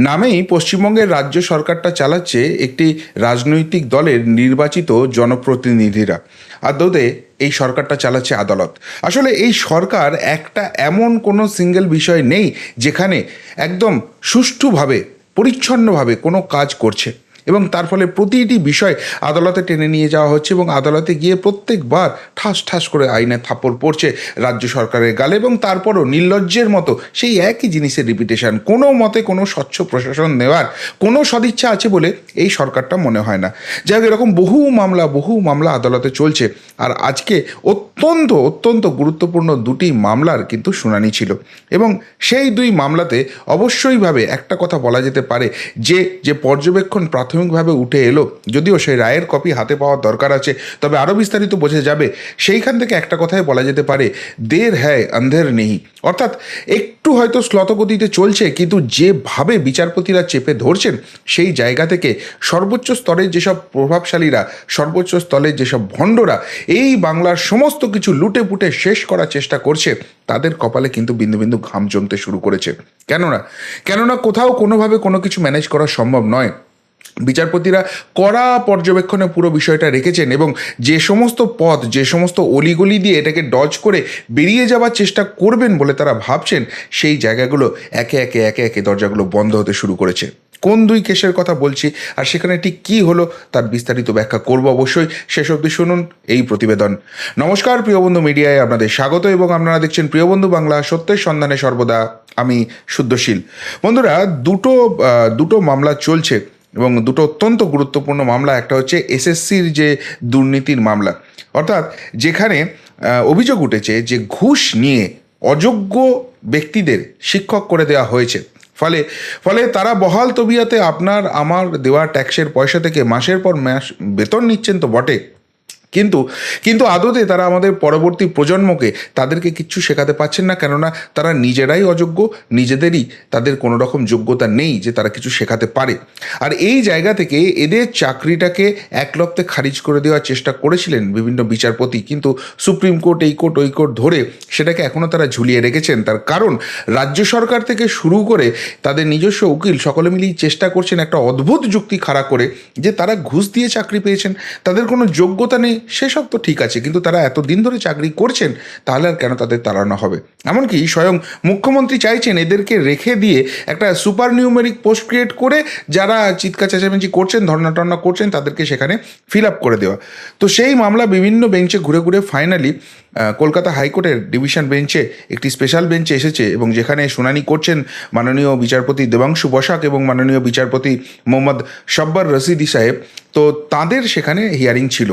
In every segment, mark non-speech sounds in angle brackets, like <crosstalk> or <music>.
নামেই পশ্চিমবঙ্গের রাজ্য সরকারটা চালাচ্ছে একটি রাজনৈতিক দলের নির্বাচিত জনপ্রতিনিধিরা। আদৌতে এই সরকারটা চালাচ্ছে আদালত। আসলে এই সরকার একটা এমন কোনো সিঙ্গেল বিষয় নেই যেখানে একদম সুষ্ঠুভাবে, পরিচ্ছন্নভাবে কোনো কাজ করছে। এবং তার ফলে প্রতিটি বিষয় আদালতে টেনে নিয়ে যাওয়া হচ্ছে এবং আদালতে গিয়ে প্রত্যেকবার ঠাস ঠাস করে আইনে থাপ্পড় পড়ছে রাজ্য সরকারের গালে এবং তারপরও নির্লজ্জের মতো সেই একই জিনিসের রিপিটেশন কোনো মতে কোনো স্বচ্ছ প্রশাসন নেওয়ার কোনো সদিচ্ছা আছে বলে এই সরকারটা মনে হয় না। যাই হোক, এরকম বহু মামলা বহু মামলা আদালতে চলছে আর আজকে অত্যন্ত অত্যন্ত গুরুত্বপূর্ণ দুটি মামলার কিন্তু শুনানি ছিল এবং সেই দুই মামলাতে অবশ্যইভাবে একটা কথা বলা যেতে পারে যে যে পর্যবেক্ষণ প্রাথমিকভাবে উঠে এলো। যদিও সেই রায়ের কপি হাতে পাওয়ার দরকার আছে, তবে আরও বিস্তারিত বোঝা যাবে। সেইখান থেকে একটা কথাই বলা যেতে পারে, দের হ্যায়, অন্ধের নেই। অর্থাৎ একটু হয়তো শ্লতগতিতে চলছে, কিন্তু যেভাবে বিচারপতিরা চেপে ধরছেন, সেই জায়গা থেকে সর্বোচ্চ স্তরের যেসব প্রভাবশালীরা, সর্বোচ্চ স্তরের যেসব ভণ্ডরা, এই বাংলার সমস্ত কিছু লুটে পুটে শেষ করার চেষ্টা করছে, তাদের কপালে কিন্তু বিন্দু বিন্দু ঘাম জমতে শুরু করেছে। কেননা কেননা কোথাও কোনোভাবে কোনো কিছু ম্যানেজ করা সম্ভব নয়। বিচারপতিরা কড়া পর্যবেক্ষণে পুরো বিষয়টা রেখেছেন এবং যে সমস্ত পথ, যে সমস্ত অলিগলি দিয়ে এটাকে ডজ করে বেরিয়ে যাওয়ার চেষ্টা করবেন বলে তারা ভাবছেন, সেই জায়গাগুলো একে একে একে একে দরজাগুলো বন্ধ হতে শুরু করেছে। কোন দুই কেসের কথা বলছি আর সেখানে ঠিক কী হলো তার বিস্তারিত ব্যাখ্যা করব অবশ্যই। শেষ অবধি শুনুন এই প্রতিবেদন। নমস্কার প্রিয়বন্ধু মিডিয়ায় আপনাদের স্বাগত এবং আপনারা দেখছেন প্রিয়বন্ধু বাংলা সত্যের সন্ধানে সর্বদা। আমি শুদ্ধশীল। বন্ধুরা, দুটো দুটো মামলা চলছে। এবং দুটো অত্যন্ত গুরুত্বপূর্ণ মামলা, একটা হচ্ছে এসএসসির যে দুর্নীতির মামলা। অর্থাৎ যেখানে অভিযোগ উঠেছে যে ঘুষ নিয়ে অযোগ্য ব্যক্তিদের শিক্ষক করে দেওয়া হয়েছে। ফলে ফলে তারা বহাল তবিয়াতে আপনার, আমার দেওয়া ট্যাক্সের পয়সা থেকে মাসের পর মাস বেতন নিচ্ছেন তো বটে। কিন্তু কিন্তু আদতে তারা আমাদের পরবর্তী প্রজন্মকে তাদেরকে কিচ্ছু শেখাতে পারছেন না, কেননা তারা নিজেরাই অযোগ্য, নিজেদেরই তাদের কোনো রকম যোগ্যতা নেই যে তারা কিছু শেখাতে পারে। আর এই জায়গা থেকে এদের চাকরিটাকে এক লপ্তে খারিজ করে দেওয়ার চেষ্টা করেছিলেন বিভিন্ন বিচারপতি, কিন্তু সুপ্রিম কোর্ট, এই কোর্ট, ওই কোর্ট ধরে সেটাকে এখনও তারা ঝুলিয়ে রেখেছেন। তার কারণ, রাজ্য সরকার থেকে শুরু করে তাদের নিজস্ব উকিল সকলে মিলেই চেষ্টা করছেন একটা অদ্ভুত যুক্তি খাড়া করে যে তারা ঘুষ দিয়ে চাকরি পেয়েছেন, তাদের কোনো যোগ্যতা নেই। সেসব তো ঠিক আছে, কিন্তু তারা এত দিন ধরে চাকরি করছেন, তাহলে আর কেন তাদের তাড়ানো হবে? এমনকি স্বয়ং মুখ্যমন্ত্রী চাইছেন এদেরকে রেখে দিয়ে একটা সুপার নিউমেরিক পোস্ট ক্রিয়েট করে যারা চিৎকার চেঁচামেচি করছেন ধর্না টর্না করছেন, তাদেরকে সেখানে ফিল আপ করে দেওয়া। তো সেই মামলা বিভিন্ন বেঞ্চে ঘুরে ঘুরে ফাইনালি কলকাতা হাইকোর্টের ডিভিশন বেঞ্চে একটি স্পেশাল বেঞ্চে এসেছে এবং যেখানে শুনানি করছেন মাননীয় বিচারপতি দেবাংশু বসাক এবং মাননীয় বিচারপতি মোহাম্মদ সব্বর রশিদি সাহেব। তো তাদের সেখানে হিয়ারিং ছিল।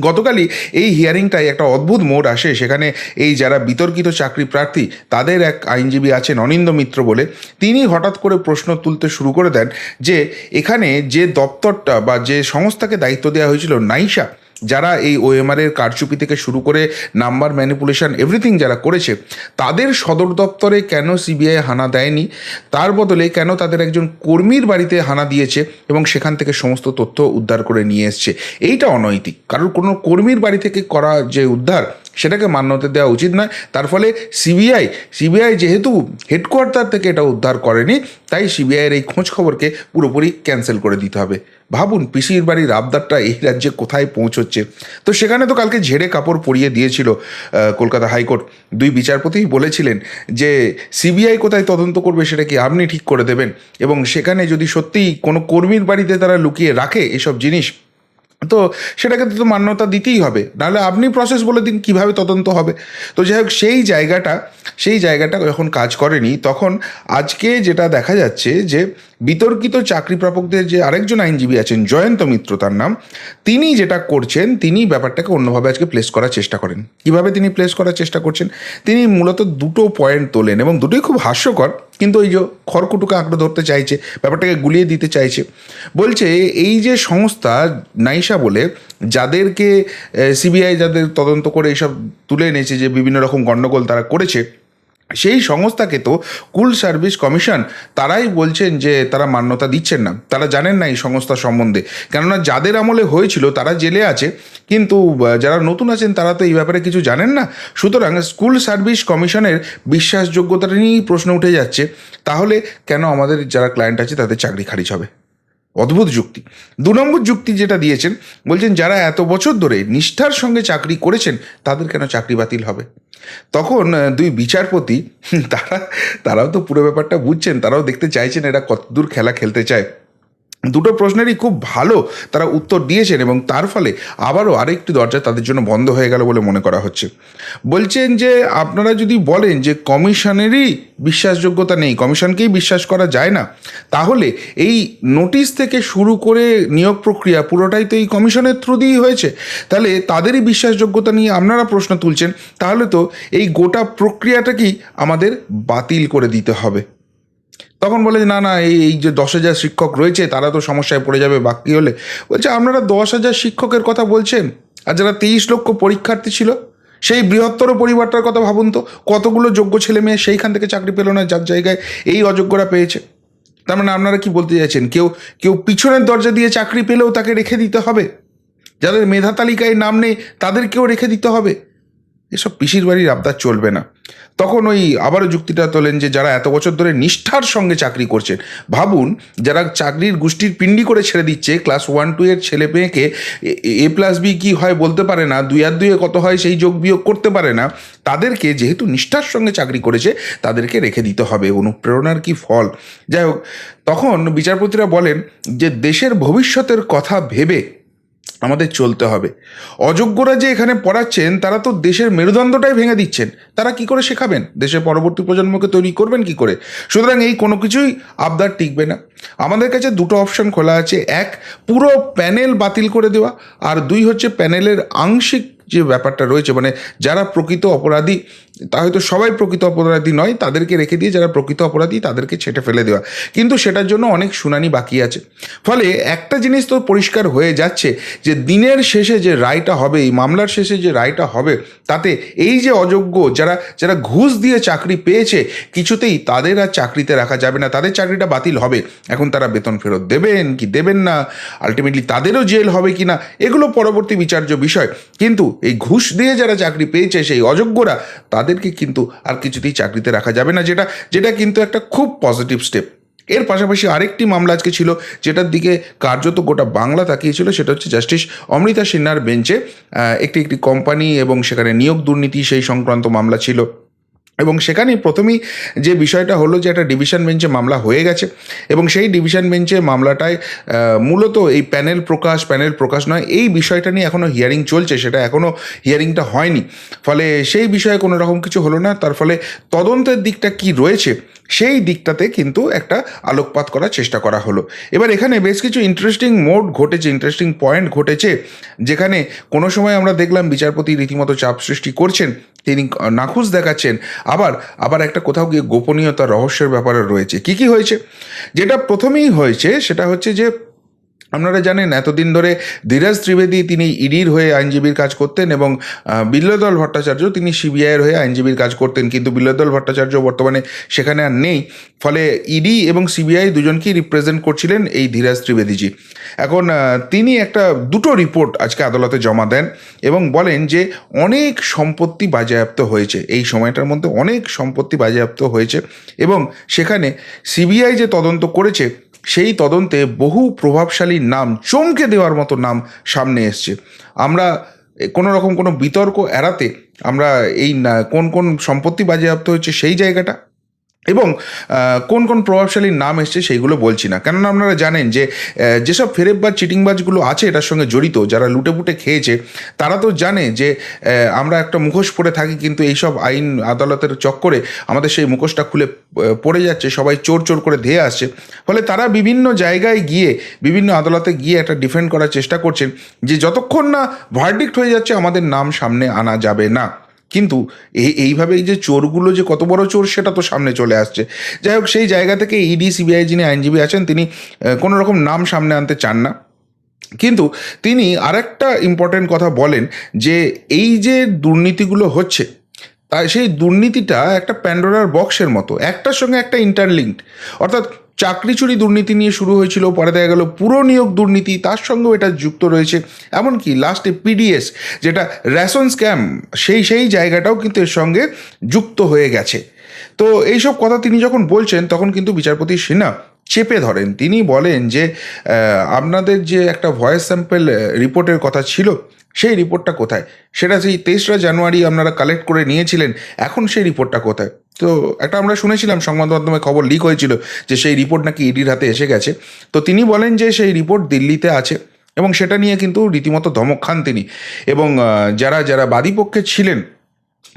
গতকালই এই হিয়ারিংটায় একটা অদ্ভুত মোড় আসে। সেখানে এই যারা বিতর্কিত চাকরি প্রার্থী, তাদের এক আইনজীবী আছেন অনিন্দ মিত্র বলে। তিনি হঠাৎ করে প্রশ্ন তুলতে শুরু করে দেন যে, এখানে যে দপ্তরটা বা যে সংস্থাকে দায়িত্ব দেওয়া হয়েছিল, নাইসা যারা এই ওএমআর এর কারচুপি থেকে শুরু করে নাম্বার ম্যানিপুলেশন, এভরিথিং যারা করেছে, তাদের সদর দপ্তরে কেন সিবিআই হানা দেয়নি? তার বদলে কেন তাদের একজন কর্মীর বাড়িতে হানা দিয়েছে এবং সেখান থেকে সমস্ত তথ্য উদ্ধার করে নিয়ে এসছে? এইটা অনৈতিক। কারণ কোনো কর্মীর বাড়ি থেকে করা যে উদ্ধার, সেটাকে মান্যতা দেওয়া উচিত নয়। তার ফলে সিবিআই সিবিআই যেহেতু হেডকোয়ার্টার থেকে এটা উদ্ধার করেনি, তাই সিবিআইয়ের এই খোঁজ খবরকে পুরোপুরি ক্যান্সেল করে দিতে হবে। ভাবুন পিসির বাড়ির আবদারটা এই রাজ্যে কোথায় পৌঁছচ্ছে। তো সেখানে তো কালকে ঝেড়ে কাপড় পরিয়ে দিয়েছিল কলকাতা হাইকোর্ট। দুই বিচারপতিই বলেছিলেন যে, সিবিআই কোথায় তদন্ত করবে সেটা কি আপনি ঠিক করে দেবেন? এবং সেখানে যদি সত্যিই কোনো কর্মীর বাড়িতে তারা লুকিয়ে রাখে এসব জিনিস, তো সেটাকে তো মান্যতা দিতেই হবে। নাহলে আপনি প্রসেস বলে দিন কীভাবে তদন্ত হবে। তো যাই হোক, সেই জায়গাটা সেই জায়গাটা যখন কাজ করেনি, তখন আজকে যেটা দেখা যাচ্ছে যে বিতর্কিত চাকরি প্রাপকদের যে আরেকজন আইনজীবী আছেন জয়ন্ত মিত্র তার নাম, তিনি যেটা করছেন, তিনি ব্যাপারটাকে অন্যভাবে আজকে প্লেস করার চেষ্টা করেন। কীভাবে তিনি প্লেস করার চেষ্টা করছেন? তিনি মূলত দুটো পয়েন্ট তোলেন এবং দুটোই খুব হাস্যকর, কিন্তু এই যে খড়কুটুকে আঁকড়ে ধরতে চাইছে, ব্যাপারটাকে গুলিয়ে দিতে চাইছে, বলছে এই যে সংস্থা নাইসা বলে, যাদেরকে সিবিআই যাদের তদন্ত করে এইসব তুলে এনেছে যে বিভিন্ন রকম গণ্ডগোল তারা করেছে সেই সংস্থাকে তো কুল সার্ভিস কমিশন, তারাই বলছেন যে তারা মান্যতা দিচ্ছেন না। তারা জানেন না এই সংস্থা সম্বন্ধে। কেননা যাদের আমলে হয়েছিল তারা জেলে আছে, কিন্তু যারা নতুন আছেন তারা তো এই ব্যাপারে কিছু জানেন না। সুতরাং স্কুল সার্ভিস কমিশনের বিশ্বাসযোগ্যতা নিয়েই প্রশ্ন উঠে যাচ্ছে। তাহলে কেন আমাদের যারা ক্লায়েন্ট আছে তাদের চাকরি খারিজ হবে? অদ্ভুত যুক্তি। দু নম্বর যুক্তি যেটা দিয়েছেন, বলছেন যারা এত বছর ধরে নিষ্ঠার সঙ্গে চাকরি করেছেন, তাদের কেন চাকরি বাতিল হবে? তখন দুই বিচারপতি, <laughs> তারা, তারাও তো পুরো ব্যাপারটা বুঝছেন, তারাও দেখতে চাইছেন এরা কতদূর খেলা খেলতে চায়। দুটো প্রশ্নেরই খুব ভালো তারা উত্তর দিয়েছেন এবং তার ফলে আবারও আরেকটি দরজা তাদের জন্য বন্ধ হয়ে গেল বলে মনে করা হচ্ছে। বলছেন যে আপনারা যদি বলেন যে কমিশনেরই বিশ্বাসযোগ্যতা নেই, কমিশনকেই বিশ্বাস করা যায় না, তাহলে এই নোটিশ থেকে শুরু করে নিয়োগ প্রক্রিয়া পুরোটাই তো এই কমিশনের থ্রু দিয়েই হয়েছে। তাহলে তাদেরই বিশ্বাসযোগ্যতা নিয়ে আপনারা প্রশ্ন তুলছেন, তাহলে তো এই গোটা প্রক্রিয়াটাকেই আমাদের বাতিল করে দিতে হবে। তখন বলে যে, না না এই যে দশ হাজার শিক্ষক রয়েছে তারা তো সমস্যায় পড়ে যাবে বাকি হলে। বলছে আপনারা দশ হাজার শিক্ষকের কথা বলছেন? আর যারা তেইশ লক্ষ পরীক্ষার্থী ছিল সেই বৃহত্তর পরিবারটার কথা ভাবুন তো কতগুলো যোগ্য ছেলে মেয়ে সেইখান থেকে চাকরি পেল না যার জায়গায় এই অযোগ্যরা পেয়েছে? তার মানে আপনারা কি বলতে চাইছেন? কেউ কেউ পিছনের দরজা দিয়ে চাকরি পেলেও তাকে রেখে দিতে হবে? যাদের মেধা তালিকায় নাম নেই তাদেরকেও রেখে দিতে হবে? এসব পিসির বাড়ির আবদার চলবে না। তখন ওই আবারও যুক্তিটা তোলেন যে যারা এত বছর ধরে নিষ্ঠার সঙ্গে চাকরি করছেন, ভাবুন যারা চাকরির গোষ্ঠীর পিণ্ডি করে ছেড়ে দিচ্ছে ক্লাস ওয়ান টু এর ছেলে মেয়েকে এ প্লাস বি কী হয় বলতে পারে না, দুই আর দুয়ে কত হয় সেই যোগ বিয়োগ করতে পারে না, তাদেরকে যেহেতু নিষ্ঠার সঙ্গে চাকরি করেছে, তাদেরকে রেখে দিতে হবে, অনুপ্রেরণার কি ফল? যাই হোক, তখন বিচারপতিরা বলেন যে দেশের ভবিষ্যতের কথা ভেবে আমাদের চলতে হবে। অযোগ্যরা যে এখানে পড়াচ্ছেন, তারা তো দেশের মেরুদণ্ডটাই ভেঙে দিচ্ছেন। তারা কি করে শেখাবেন? দেশের পরবর্তী প্রজন্মকে তৈরি করবেন কি করে? সুতরাং এই কোনো কিছুই আবদার টিকবে না। আমাদের কাছে দুটো অপশন খোলা আছে। এক, পুরো প্যানেল বাতিল করে দেওয়া। আর দুই হচ্ছে প্যানেলের আংশিক যে ব্যাপারটা রয়েছে মানে যারা প্রকৃত অপরাধী তা হয়তো সবাই প্রকৃত অপরাধী নয়, তাদেরকে রেখে দিয়ে যারা প্রকৃত অপরাধী তাদেরকে ছেটে ফেলে দেওয়া। কিন্তু সেটার জন্য অনেক শুনানি বাকি আছে। ফলে একটা জিনিস তো পরিষ্কার হয়ে যাচ্ছে যে দিনের শেষে যে রায়টা হবে, এই মামলার শেষে যে রায়টা হবে, তাতে এই যে অযোগ্য যারা যারা ঘুষ দিয়ে চাকরি পেয়েছে, কিছুতেই তাদের আর চাকরিতে রাখা যাবে না। তাদের চাকরিটা বাতিল হবে। এখন তারা বেতন ফেরত দেবেন কি দেবেন না? আলটিমেটলি তাদেরও জেল হবে কি না? এগুলো পরবর্তী বিচার্য বিষয়। কিন্তু এই ঘুষ দিয়ে যারা চাকরি পেয়েছে, সেই অযোগ্যরা তাদেরকে কিন্তু আর কিছুতেই চাকরিতে রাখা যাবে না, যেটা যেটা কিন্তু একটা খুব পজিটিভ স্টেপ এর পাশাপাশি আরেকটি মামলা আজকে ছিল, যেটার দিকে কার্যত গোটা বাংলা তাকিয়েছিল, সেটা হচ্ছে জাস্টিস অমৃতা সিনহার বেঞ্চে একটি একটি কোম্পানি এবং সেখানে নিয়োগ দুর্নীতি সেই সংক্রান্ত মামলা ছিল। এবং সেখানে প্রথমেই যে বিষয়টা হলো যে একটা ডিভিশন বেঞ্চে মামলা হয়ে গেছে এবং সেই ডিভিশন বেঞ্চে মামলাটায় মূলত এই প্যানেল প্রকাশ প্যানেল প্রকাশ নয়, এই বিষয়টা নিয়ে এখনও হিয়ারিং চলছে, সেটা এখনও হিয়ারিংটা হয়নি। ফলে সেই বিষয়ে কোনো রকম কিছু হলো না, তার ফলে তদন্তের দিকটা কি রয়েছে, সেই দিকটাতে কিন্তু একটা আলোকপাত করার চেষ্টা করা হলো। এবার এখানে বেশ কিছু ইন্টারেস্টিং মোড ঘটেছে ইন্টারেস্টিং পয়েন্ট ঘটেছে, যেখানে কোনো সময় আমরা দেখলাম বিচারপতি রীতিমতো চাপ সৃষ্টি করছেন তিনি নাখুশ দেখাচ্ছেন। আবার আবার একটা কোথাও গিয়ে গোপনীয়তা রহস্যের ব্যাপারে রয়েছে। কি কি হয়েছে? যেটা প্রথমেই হয়েছে সেটা হচ্ছে যে আপনারা জানেন, এতদিন ধরে ধীরাজ ত্রিবেদী তিনি ইডির হয়ে আইনজীবীর কাজ করতেন এবং বিল্লদল ভট্টাচার্য তিনি সিবিআইয়ের হয়ে আইনজীবীর কাজ করতেন। কিন্তু বিল্লদল ভট্টাচার্য বর্তমানে সেখানে আর নেই। ফলে ইডি এবং সিবিআই দুজনকেই রিপ্রেজেন্ট করছিলেন এই ধীরাজ ত্রিবেদীজি। এখন তিনি একটা দুটো রিপোর্ট আজকে আদালতে জমা দেন এবং বলেন যে, অনেক সম্পত্তি বাজেয়াপ্ত হয়েছে। এই সময়টার মধ্যে অনেক সম্পত্তি বাজেয়াপ্ত হয়েছে এবং সেখানে সিবিআই যে তদন্ত করেছে সেই তদন্তে বহু প্রভাবশালী নাম চমকে দেওয়ার মতো নাম সামনে এসছে। আমরা কোনো রকম কোনো বিতর্ক এড়াতে আমরা এই কোন কোন সম্পত্তি বাজেয়াপ্ত হয়েছে সেই জায়গাটা এবং কোন কোন প্রভাবশালী নাম এসছে সেইগুলো বলছি না। কেননা আপনারা জানেন যে যেসব ফেরেব বা চিটিংবাজগুলো আছে এটার সঙ্গে জড়িত, যারা লুটে পুটে খেয়েছে, তারা তো জানে যে আমরা একটা মুখোশ পরে থাকি কিন্তু এইসব আইন আদালতের চক্করে আমাদের সেই মুখোশটা খুলে পড়ে যাচ্ছে, সবাই চোর চোর করে ধেয়ে আসছে। ফলে তারা বিভিন্ন জায়গায় গিয়ে, বিভিন্ন আদালতে গিয়ে একটা ডিফেন্ড করার চেষ্টা করছেন যে, যতক্ষণ না ভার্ডিক্ট হয়ে যাচ্ছে, আমাদের নাম সামনে আনা যাবে না। কিন্তু এই এইভাবে এই যে চোরগুলো যে কত বড় চোর সেটা তো সামনে চলে আসছে। যাই হোক, সেই জায়গা থেকে ইডি সিবিআই যিনি আইনজীবী আছেন, তিনি কোনো রকম নাম সামনে আনতে চান না। কিন্তু তিনি আরেকটা ইম্পর্টেন্ট কথা বলেন যে এই যে দুর্নীতিগুলো হচ্ছে, তাই সেই দুর্নীতিটা একটা প্যান্ডোরার বক্সের মতো, একটার সঙ্গে একটা ইন্টারলিঙ্কড অর্থাৎ চাকরি চুরি দুর্নীতি নিয়ে শুরু হয়েছিল, পরে দেখা গেল পুরো নিয়োগ দুর্নীতি, তার সঙ্গেও এটা যুক্ত রয়েছে। এমনকি লাস্টে পিডিএস যেটা রেশন স্ক্যাম, সেই সেই জায়গাটাও কিন্তু এর সঙ্গে যুক্ত হয়ে গেছে। তো এইসব কথা তিনি যখন বলছেন, তখন কিন্তু বিচারপতি সিনহা চেপে ধরেন। তিনি বলেন যে আপনাদের যে একটা ভয়েস স্যাম্পেল রিপোর্টের কথা ছিল, সেই রিপোর্টটা কোথায়? সেটা সেই তেসরা জানুয়ারি আপনারা কালেক্ট করে নিয়েছিলেন, এখন সেই রিপোর্টটা কোথায়? তো একটা আমরা শুনেছিলাম, সংবাদ মাধ্যমে খবর লিক হয়েছিল যে সেই রিপোর্ট নাকি ইডির হাতে এসে গেছে। তো তিনি বলেন যে সেই রিপোর্ট দিল্লিতে আছে এবং সেটা নিয়ে কিন্তু রীতিমতো ধমক খান তিনি। এবং যারা যারা বাদীপক্ষে ছিলেন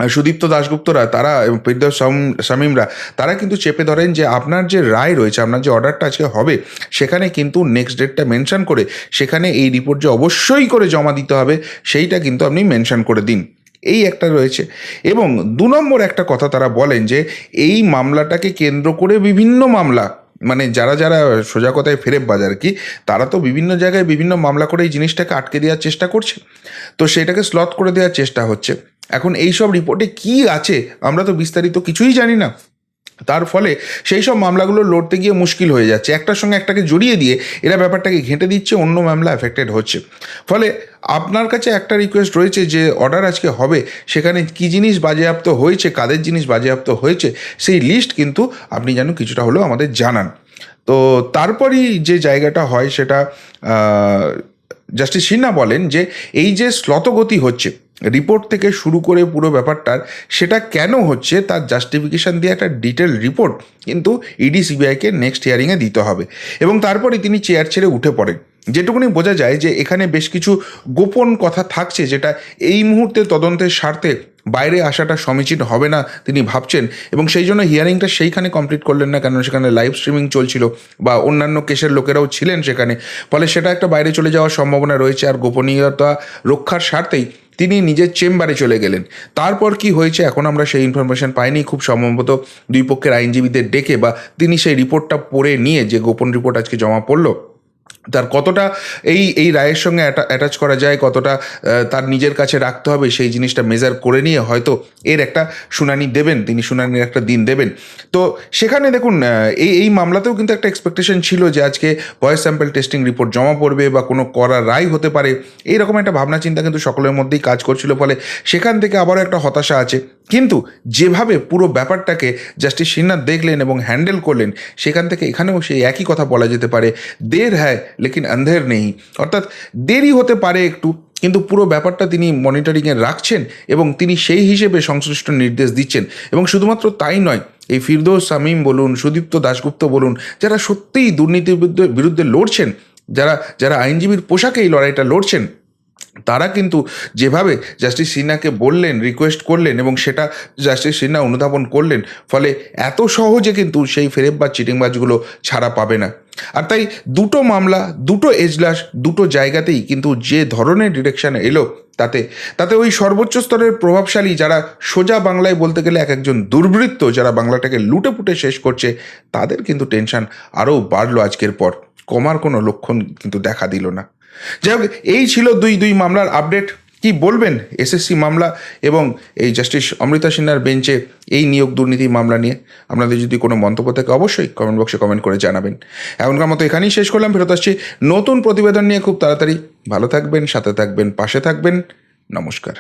সুদীপ্ত দাশগুপ্তরা, তারা এবং ফিরদৌস শামীমরা, তারা কিন্তু চেপে ধরেন যে আপনার যে রায় রয়েছে, আপনার যে অর্ডারটা আজকে হবে, সেখানে কিন্তু নেক্সট ডেটটা মেনশন করে, সেখানে এই রিপোর্ট যে অবশ্যই করে জমা দিতে হবে, সেইটা কিন্তু আপনি মেনশন করে দিন। এই একটা রয়েছে। এবং দু নম্বর একটা কথা তারা বলেন যে, এই মামলাটাকে কেন্দ্র করে বিভিন্ন মামলা মানে যারা যারা সোজা কথায় ফেরে বাজার কি, তারা তো বিভিন্ন জায়গায় বিভিন্ন মামলা করে এই জিনিসটাকে আটকে দেওয়ার চেষ্টা করছে। তো সেটাকে স্লথ করে দেওয়ার চেষ্টা হচ্ছে। এখন এই সব রিপোর্টে কি আছে, আমরা তো বিস্তারিত কিছুই জানি না। তার ফলে সেই সব মামলাগুলো লড়তে গিয়ে মুশকিল হয়ে যাচ্ছে। একটার সঙ্গে একটাকে জড়িয়ে দিয়ে এরা ব্যাপারটাকে ঘেঁটে দিচ্ছে, অন্য মামলা এফেক্টেড হচ্ছে। ফলে আপনার কাছে একটা রিকোয়েস্ট রয়েছে যে অর্ডার আজকে হবে, সেখানে কি জিনিস বাজেয়াপ্ত হয়েছে, কাদের জিনিস বাজেয়াপ্ত হয়েছে, সেই লিস্ট কিন্তু আপনি যেন কিছুটা হলেও আমাদের জানান। তো তারপরই যে জায়গাটা হয় সেটা জাস্টিস সিনহা বলেন যে এই যে শ্লতগতি হচ্ছে রিপোর্ট থেকে শুরু করে পুরো ব্যাপারটার সেটা কেন হচ্ছে তার জাস্টিফিকেশান দিয়ে একটা ডিটেল রিপোর্ট কিন্তু ইডি সিবিআইকে নেক্সট হিয়ারিংয়ে দিতে হবে। এবং তারপরে তিনি চেয়ার ছেড়ে উঠে পড়েন। যেটুকুনি বোঝা যায় যে এখানে বেশ কিছু গোপন কথা থাকছে যেটা এই মুহূর্তে তদন্তের স্বার্থে বাইরে আসাটা সমীচীন হবে না, তিনি ভাবছেন। এবং সেই জন্য হিয়ারিংটা সেইখানে কমপ্লিট করলেন না কারণ সেখানে লাইভ স্ট্রিমিং চলছিল বা অন্যান্য কেসের লোকেরাও ছিলেন সেখানে। ফলে সেটা একটা বাইরে চলে যাওয়ার সম্ভাবনা রয়েছে আর গোপনীয়তা রক্ষার স্বার্থেই তিনি নিজের চেম্বারে চলে গেলেন। তারপর কি হয়েছে এখন আমরা সেই ইনফরমেশন পাইনি, খুব সম্ভবত দুই পক্ষের আইনজীবীদের ডেকে বা তিনি সেই রিপোর্টটা পড়ে নিয়ে যে গোপন রিপোর্ট আজকে জমা পড়ল তার কতটা এই এই রায়ের সঙ্গে অ্যাটাচ করা যায়, কতটা তার নিজের কাছে রাখতে হবে, সেই জিনিসটা মেজার করে নিয়ে হয়তো এর একটা শুনানি দেবেন, তিনি শুনানির একটা দিন দেবেন। তো সেখানে দেখুন এই এই মামলাতেও কিন্তু একটা এক্সপেকটেশন ছিল যে আজকে ভয়েস স্যাম্পল টেস্টিং রিপোর্ট জমা পড়বে বা কোনো করা রায় হতে পারে, এইরকম একটা ভাবনা চিন্তা কিন্তু সকলের মধ্যেই কাজ করছিল, ফলে সেখান থেকে আবারও একটা হতাশা আছে। কিন্তু যেভাবে পুরো ব্যাপারটাকে জাস্টিস সিনহা দেখলেন এবং হ্যান্ডেল করলেন, সেখান থেকে এখানেও সেই একই কথা বলা যেতে পারে দের হ্যায় লেকিন অন্ধের নেই অর্থাৎ দেরি হতে পারে একটু কিন্তু পুরো ব্যাপারটা তিনি মনিটরিংয়ে রাখছেন এবং তিনি সেই হিসেবে সংশ্লিষ্ট নির্দেশ দিচ্ছেন এবং শুধুমাত্র তাই নয় এই ফিরদৌস শামীম বলুন, সুদীপ্ত দাশগুপ্ত বলুন, যারা সত্যিই দুর্নীতির বিরুদ্ধে লড়ছেন, যারা যারা আইনজীবীর পোশাকে এই লড়াইটা লড়ছেন তারা কিন্তু যেভাবে জাস্টিস সিনহাকে বললেন রিকোয়েস্ট করলেন এবং সেটা জাস্টিস সিনহা অনুধাবন করলেন, ফলে এত সহজে কিন্তু সেই ফেরেব বা চিটিংবাজগুলো ছাড়া পাবে না। আর তাই দুটো মামলা, দুটো এজলাস, দুটো জায়গাতেই কিন্তু যে ধরনের ডিরেকশান এলো, তাতে তাতে ওই সর্বোচ্চ স্তরের প্রভাবশালী যারা সোজা বাংলায় বলতে গেলে এক একজন দুর্বৃত্ত যারা বাংলাটাকে লুটে পুটে শেষ করছে, তাদের কিন্তু টেনশন আরও বাড়লো আজকের পর। কমার কোনো লক্ষণ কিন্তু দেখা দিল না। যাই হোক, এই ছিল দুই দুই মামলার আপডেট কি বলবেন? এসএসসি মামলা এবং এই জাস্টিস অমৃতা সিনহার বেঞ্চে এই নিয়োগ দুর্নীতি মামলা নিয়ে। আপনাদের যদি কোনো মন্তব্য থাকে, অবশ্যই কমেন্ট বক্সে কমেন্ট করে জানাবেন। এখনকার মতো এখানেই শেষ করলাম। ফেরত আসছি নতুন প্রতিবেদন নিয়ে খুব তাড়াতাড়ি। ভালো থাকবেন, সাথে থাকবেন, পাশে থাকবেন। নমস্কার।